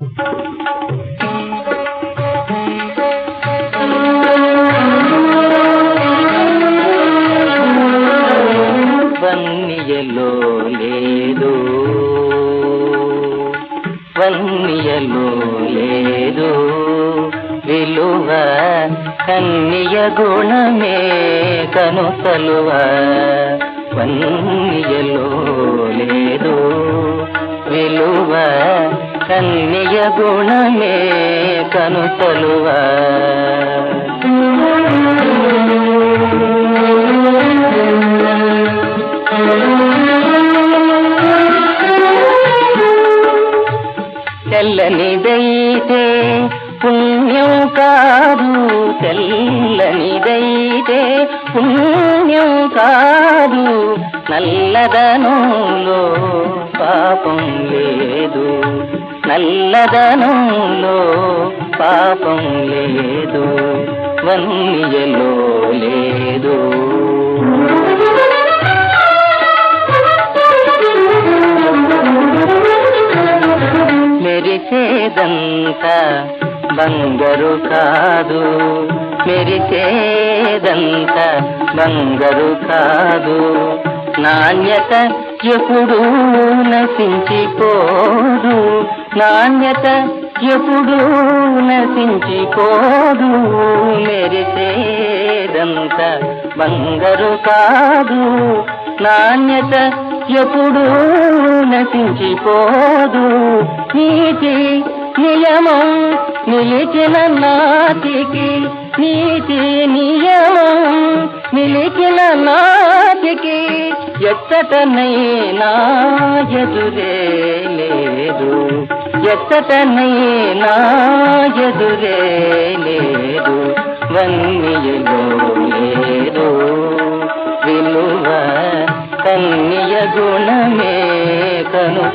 వన్నియలో లేదు. వన్నియలో లేదు. విలువ కన్నియ గుణమే కనుసలువ వన్నియలో లేదు. విలువ కన్నియ గుణమే కనుసలువ తెల్లనిదైతే పుణ్యం కాదు తెల్లనిదైతే పుణ్యం కాదు నల్లదనులో పాపం లేదు. నల్లదనంలో పాపం లేదు వన్యలో లేదు మెరిచేదంతా బంగారు కాదు మెరిసేదంతా బంగారు కాదు. నాణ్యత ఎప్పుడూ నశించిపోదు నాణ్యత ఎప్పుడూ నశించిపోదు. మెరిసేదంత బంగారు కాదు. నాణ్యత ఎప్పుడూ నశించిపోదు. నీతి నియమం నిలిచిన నాటికి నీతి నియమం నిలిచిన నాటికి ఎత్తటనైనా ఎదురే లేదు. ఎత్తటనైనా ఎదురే లేదు వన్యలో లేదు విలువ కన్య గుణమే కను